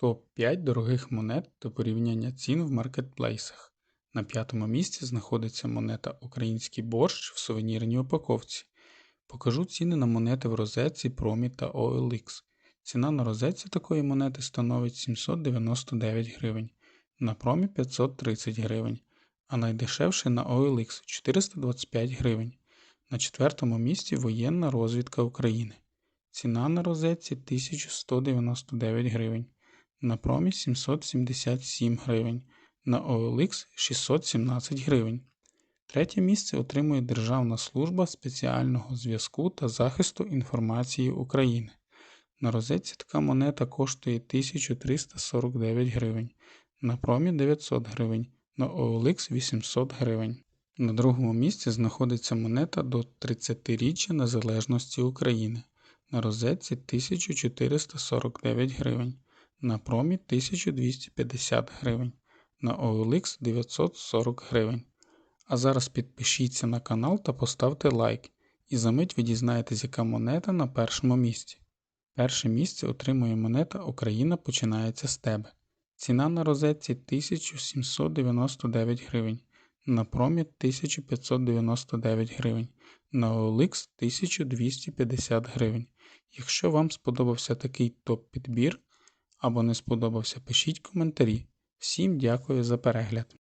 Топ-5 дорогих монет та порівняння цін в маркетплейсах. На п'ятому місці знаходиться монета Український борщ в сувенірній упаковці. Покажу ціни на монети в розетці, промі та OLX. Ціна на розетці такої монети становить 799 гривень, на промі 530 гривень, а найдешевше на OLX 425 гривень. На четвертому місці воєнна розвідка України. Ціна на розетці 1199 гривень, на промі 777 гривень, на OLX 617 гривень. Третє місце отримує Державна служба спеціального зв'язку та захисту інформації України. На розетці така монета коштує 1349 гривень, на промі 900 гривень, на OLX 800 гривень. На другому місці знаходиться монета до 30-річчя Незалежності України. На розетці 1449 гривень, на промі 1250 гривень, на OLX 940 гривень. А зараз підпишіться на канал та поставте лайк. І за мить ви дізнаєтесь, яка монета на першому місці. Перше місце отримує монета Україна починається з тебе. Ціна на розетці 1799 гривень, на промі 1599 гривень, на OLX 1250 гривень. Якщо вам сподобався такий топ-підбір або не сподобався, пишіть коментарі. Всім дякую за перегляд!